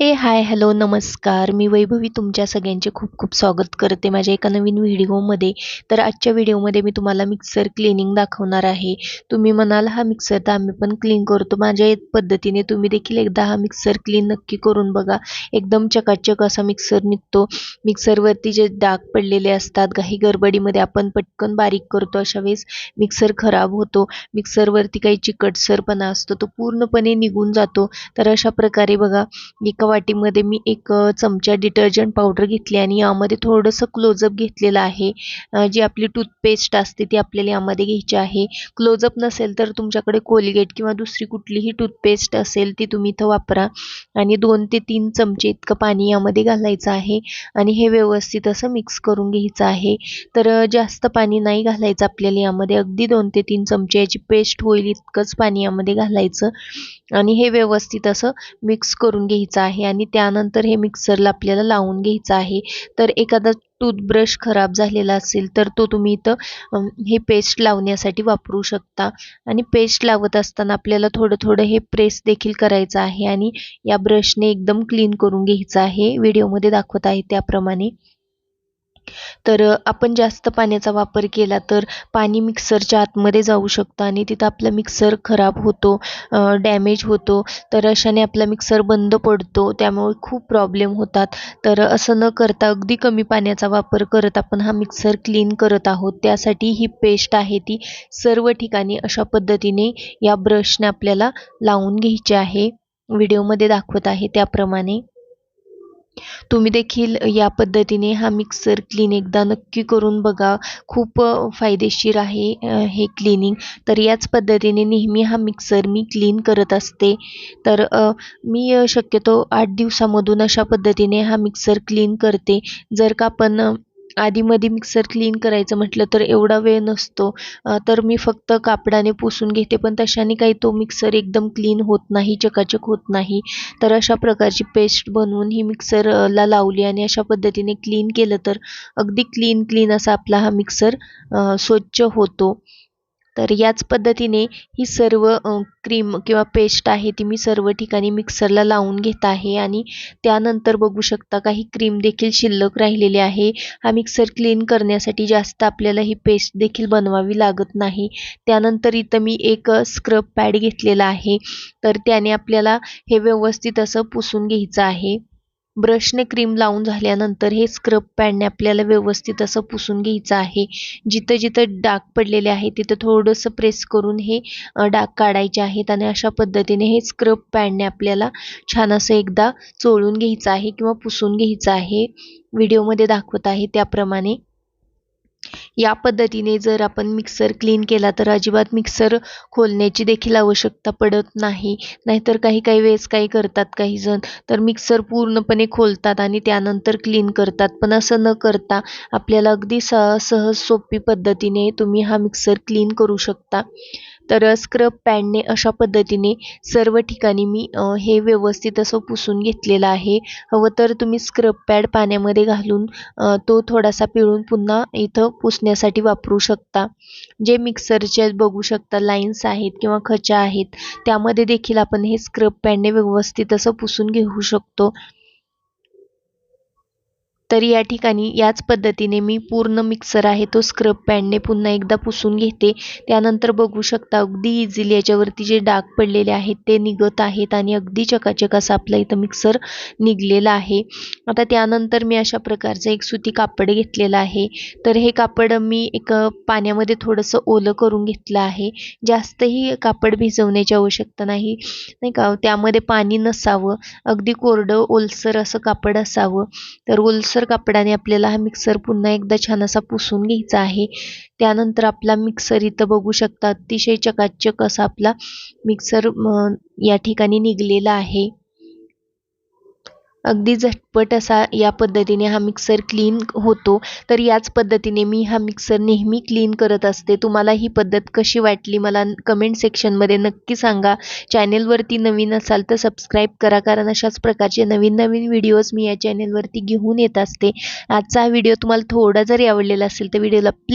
ए hi hello नमस्कार. मी वैभवी तुमच्या सगळ्यांचे खूप खूप स्वागत करते माझ्या एका नवीन व्हिडिओमध्ये. तर आजच्या व्हिडिओमध्ये मी तुम्हाला मिक्सर क्लिनिंग दाखवणार आहे. तुम्ही म्हणाल हा मिक्सर तर आम्ही पण क्लीन करतो. माझ्या पद्धतीने तुम्ही देखील एकदा हा मिक्सर क्लीन नक्की करून बघा. एकदम चकाचक असा मिक्सर निघतो. मिक्सरवरती जे डाग पडलेले असतात काही गडबडीमध्ये आपण पटकन बारीक करतो अशा वेळेस मिक्सर खराब होतो. मिक्सरवरती काही चिकटसरपणा असतो तो पूर्णपणे निघून जातो. तर अशा प्रकारे बघा एका वाटीमध्ये मी एक चमचा डिटर्जंट पावडर घेतली आणि यामध्ये थोडंसं क्लोजअप घेतलेलं आहे. जी आपली टूथपेस्ट असते ती आपल्याला यामध्ये घ्यायची आहे. क्लोजअप नसेल तर तुमच्याकडे कोलगेट किंवा दुसरी कुठलीही टूथपेस्ट असेल ती तुम्ही इथं वापरा. आणि दोन ते तीन चमचे इतकं पाणी यामध्ये घालायचं आहे आणि हे व्यवस्थित असं मिक्स करून घ्यायचं आहे. तर जास्त पाणी नाही घालायचं आपल्याला यामध्ये. अगदी दोन ते तीन चमचे याची पेस्ट होईल इतकंच पाणी यामध्ये घालायचं. आणि हे व्यवस्थित असं मिक्स करून घ्यायचं आहे. आणि त्यानंतर हे मिक्सरला आपल्याला लावून घ्यायचं आहे. तर एखादा टूथब्रश खराब झालेला असेल तर तो तुम्ही इथं हे पेस्ट लावण्यासाठी वापरू शकता. आणि पेस्ट लावत असताना आपल्याला थोडं थोडं हे प्रेस देखील करायचं आहे. आणि या ब्रशने एकदम क्लीन करून घ्यायचं आहे. व्हिडिओमध्ये दाखवत आहे त्याप्रमाणे. तर आपण जास्त पाण्याचा वापर केला तर पाणी मिक्सरच्या आतमध्ये जाऊ शकतं आणि तिथं आपला मिक्सर खराब होतो डॅमेज होतो. तर अशाने आपला मिक्सर बंद पडतो त्यामुळे खूप प्रॉब्लेम होतात. तर असं न करता अगदी कमी पाण्याचा वापर करत आपण हा मिक्सर क्लीन करत आहोत. त्यासाठी ही पेस्ट आहे ती सर्व ठिकाणी अशा पद्धतीने या ब्रशने आपल्याला लावून घ्यायची आहे. व्हिडिओमध्ये दाखवत आहे त्याप्रमाणे. तुम्ही देखील या पद्धतीने हा मिक्सर क्लीन एकदा नक्की करून बघा. खूप फायदेशीर आहे हे क्लिनिंग तर याच पद्धतीने नेहमी हा मिक्सर मी क्लीन करत असते. तर मी शक्यतो आठ दिवसामधून अशा पद्धतीने हा मिक्सर क्लीन करते. जर का आपण आधीमध्ये मिक्सर क्लीन करायचं म्हटलं तर एवढा वेळ नसतो. तर मी फक्त कापडाने पुसून घेते पण तशाने काही तो मिक्सर एकदम क्लीन होत नाही चकाचक होत नाही. तर अशा प्रकारची पेस्ट बनवून ही मिक्सरला लावली आणि अशा पद्धतीने क्लीन केलं तर अगदी क्लीन क्लीन असा आपला हा मिक्सर स्वच्छ होतो. तर याच पद्धतीने ही सर्व क्रीम किंवा पेस्ट आहे ती मी सर्व ठिकाणी मिक्सरला लावून घेत आहे आणि त्यानंतर बघू शकता काही क्रीम देखील शिल्लक राहिलेली आहे. हा मिक्सर क्लीन करण्यासाठी जास्त आपल्याला ही पेस्ट देखील बनवावी लागत नाही. त्यानंतर इथं मी एक स्क्रब पॅड घेतलेला आहे. तर त्याने आपल्याला हे व्यवस्थित असं पुसून घ्यायचं आहे. ब्रशने क्रीम लावून झाल्यानंतर हे स्क्रब पॅडने आपल्याला व्यवस्थित असं पुसून घ्यायचं आहे. जिथं जिथं डाग पडलेले आहे तिथं थोडंसं प्रेस करून हे डाग काढायचे आहेत आणि अशा पद्धतीने हे स्क्रब पॅडने आपल्याला छान असं एकदा चोळून घ्यायचं आहे किंवा पुसून घ्यायचं आहे. व्हिडिओमध्ये दाखवत आहे त्याप्रमाणे. या पद्धतीने जर आपण मिक्सर क्लीन केला तर अजिबात मिक्सर खोलण्याची देखील आवश्यकता पडत नाही. नाहीतर काही काही वेळेस काही करतात काही जण तर मिक्सर पूर्णपणे खोलतात आणि त्यानंतर क्लीन करतात. पण असं न करता आपल्याला अगदी सह सहज सोपी पद्धतीने तुम्ही हा मिक्सर क्लीन करू शकता. तर स्क्रब पॅडने अशा पद्धतीने सर्व ठिकाणी मी हे व्यवस्थित असं पुसून घेतलेलं आहे. हवं तर तुम्ही स्क्रब पॅड पाण्यामध्ये घालून तो थोडासा पिळून पुन्हा इथं पुसण्यासाठी वापरू शकता. जे मिक्सरचे बघू शकता लाईन्स आहेत किंवा खचा आहेत त्यामध्ये देखील आपण हे स्क्रब पॅडने व्यवस्थित असं पुसून घेऊ शकतो. तर या ठिकाणी याच पद्धतीने मी पूर्ण मिक्सर आहे तो स्क्रब पॅनने पुन्हा एकदा पुसून घेते. त्यानंतर बघू शकता अगदी इझिली याच्यावरती जे डाग पडलेले आहेत ते निघत आहेत आणि अगदी चकाचक असं आपलं इथं मिक्सर निघलेला आहे. आता त्यानंतर मी अशा प्रकारचं एक सुती कापड घेतलेलं आहे. तर हे कापड मी एक पाण्यामध्ये थोडंसं ओलं करून घेतलं आहे. जास्तही कापड भिजवण्याची आवश्यकता नाही नाही का? त्यामध्ये पाणी नसावं. अगदी कोरडं ओलसर असं कापड असावं. तर ओलसर मिक्सर कापडाने आपल्याला हा मिक्सर पुन्हा एकदा छान असा पुसून घ्यायचा आहे. त्यानंतर आपला मिक्सर इथं बघू शकता अतिशय चकाचक असा आपला मिक्सर या ठिकाणी निघलेला आहे. अगदी झटपट असा या पद्धतीने हा मिक्सर क्लीन होतो. तर याच पद्धतीने मी हा मिक्सर नेहमी क्लीन करत असते. तुम्हाला ही पद्धत कशी वाटली मला कमेंट सेक्शनमध्ये नक्की सांगा. चॅनेलवरती नवीन असाल तर सबस्क्राईब करा कारण अशाच प्रकारचे नवीन नवीन व्हिडिओज मी या चॅनेलवरती घेऊन येत असते. आजचा हा व्हिडिओ तुम्हाला थोडा जरी आवडलेला असेल तर व्हिडिओला